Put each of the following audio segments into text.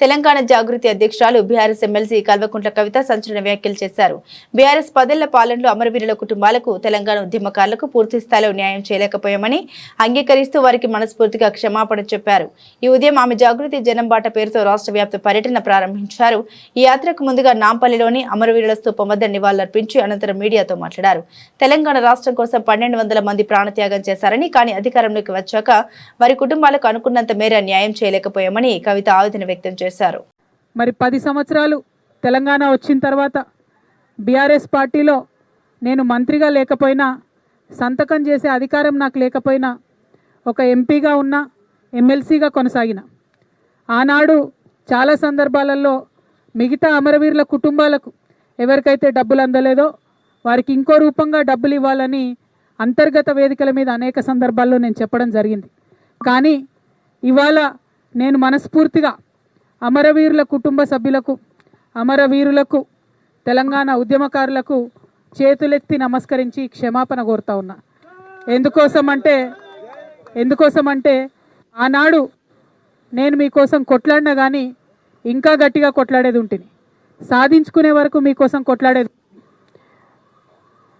తెలంగాణ జాగృతి అధ్యక్షురాలు BRS MLC Kalvakuntla Kavitha సంచలన వ్యాఖ్యలు చేశారు. బీఆర్ఎస్ పదేళ్ళ పాలనలో అమరవీరుల కుటుంబాలకు తెలంగాణ ఉద్యమకారులకు పూర్తి స్థాయిలో న్యాయం చేయలేకపోయామని అంగీకరిస్తూ వారికి మనస్ఫూర్తిగా క్షమాపణ చెప్పారు. ఈ ఉదయం ఆమె జాగృతి జనం బాట పేరుతో రాష్ట్ర వ్యాప్త పర్యటన ప్రారంభించారు. ఈ యాత్రకు ముందుగా నాంపల్లిలోని అమరవీరుల స్థూపం వద్ద నివాళులర్పించి అనంతరం మీడియాతో మాట్లాడారు. తెలంగాణ రాష్ట్రం కోసం పన్నెండు వందల మంది ప్రాణత్యాగం చేశారని కానీ అధికారంలోకి వచ్చాక వారి కుటుంబాలకు అనుకున్నంత మేర న్యాయం చేయలేకపోయామని కవిత ఆవేదన వ్యక్తం చేశారు. మరి పది సంవత్సరాలు తెలంగాణ వచ్చిన తర్వాత బీఆర్ఎస్ పార్టీలో నేను మంత్రిగా లేకపోయినా సంతకం చేసే అధికారం నాకు లేకపోయినా ఒక ఎంపీగా ఉన్న ఎమ్మెల్సీగా కొనసాగిన. ఆనాడు చాలా సందర్భాలలో మిగతా అమరవీరుల కుటుంబాలకు ఎవరికైతే డబ్బులు అందలేదో వారికి ఇంకో రూపంగా డబ్బులు ఇవ్వాలని అంతర్గత వేదికల మీద అనేక సందర్భాల్లో నేను చెప్పడం జరిగింది. కానీ ఇవాళ నేను మనస్ఫూర్తిగా అమరవీరుల కుటుంబ సభ్యులకు అమరవీరులకు తెలంగాణ ఉద్యమకారులకు చేతులెత్తి నమస్కరించి క్షమాపణ కోరుతా ఉన్నా. ఎందుకోసం అంటే ఎందుకోసం అంటే ఆనాడు నేను మీకోసం కొట్లాడినా కానీ ఇంకా గట్టిగా కొట్లాడేది ఉంటుంది సాధించుకునే వరకు మీకోసం కొట్లాడేది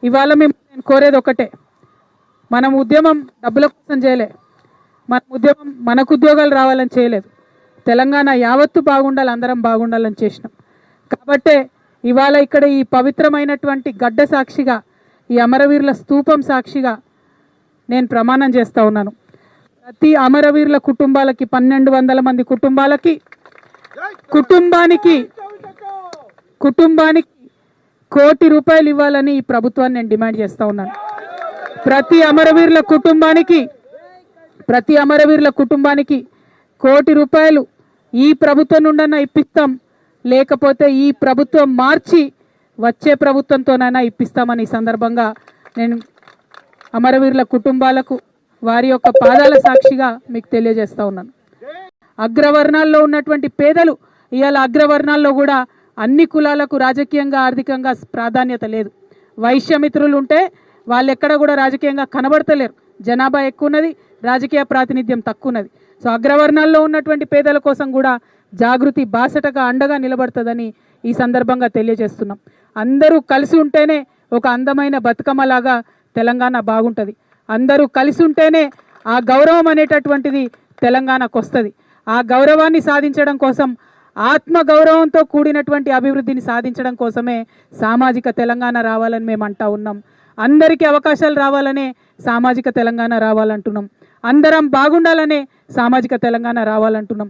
ఇవాళ మేము నేను కోరేది ఒకటే. మనం ఉద్యమం డబ్బుల కోసం చేయలే. మన ఉద్యమం మనకు ఉద్యోగాలు రావాలని చేయలేదు. తెలంగాణ యావత్తు బాగుండాలి అందరం బాగుండాలని చేసినాం. కాబట్టే ఇవాళ ఇక్కడ ఈ పవిత్రమైనటువంటి గడ్డ సాక్షిగా ఈ అమరవీరుల స్తూపం సాక్షిగా నేను ప్రమాణం చేస్తూ ఉన్నాను. ప్రతి అమరవీరుల కుటుంబాలకి పన్నెండు వందల మంది కుటుంబాలకి కుటుంబానికి కుటుంబానికి కోటి రూపాయలు ఇవ్వాలని ఈ ప్రభుత్వాన్ని నేను డిమాండ్ చేస్తూ ఉన్నాను. ప్రతి అమరవీరుల కుటుంబానికి ప్రతి అమరవీరుల కుటుంబానికి కోటి రూపాయలు ఈ ప్రభుత్వం నుండన్నా ఇప్పిస్తాం. లేకపోతే ఈ ప్రభుత్వం మార్చి వచ్చే ప్రభుత్వంతోనైనా ఇప్పిస్తామని ఈ సందర్భంగా నేను అమరవీరుల కుటుంబాలకు వారి యొక్క పాదాల సాక్షిగా మీకు తెలియజేస్తూ ఉన్నాను. అగ్రవర్ణాల్లో ఉన్నటువంటి పేదలు ఇవాళ అగ్రవర్ణాల్లో కూడా అన్ని కులాలకు రాజకీయంగా ఆర్థికంగా ప్రాధాన్యత లేదు. వైశ్యమిత్రులు ఉంటే వాళ్ళు ఎక్కడ కూడా రాజకీయంగా కనబడతలేరు. జనాభా ఎక్కువ ఉన్నది రాజకీయ ప్రాతినిధ్యం తక్కువ ఉన్నది సో అగ్రవర్ణాల్లో ఉన్నటువంటి పేదల కోసం కూడా జాగృతి బాసటగా అండగా నిలబడుతుందని ఈ సందర్భంగా తెలియజేస్తున్నాం. అందరూ కలిసి ఉంటేనే ఒక అందమైన బతుకమ్మలాగా తెలంగాణ బాగుంటుంది. అందరూ కలిసి ఉంటేనే ఆ గౌరవం అనేటటువంటిది తెలంగాణకు వస్తుంది. ఆ గౌరవాన్ని సాధించడం కోసం ఆత్మ గౌరవంతో కూడినటువంటి అభివృద్ధిని సాధించడం కోసమే సామాజిక తెలంగాణ రావాలని మేము అంటా ఉన్నాం. అందరికీ అవకాశాలు రావాలనే సామాజిక తెలంగాణ రావాలంటున్నాం. అందరం బాగుండాలనే సామాజిక తెలంగాణ రావాలంటున్నాం.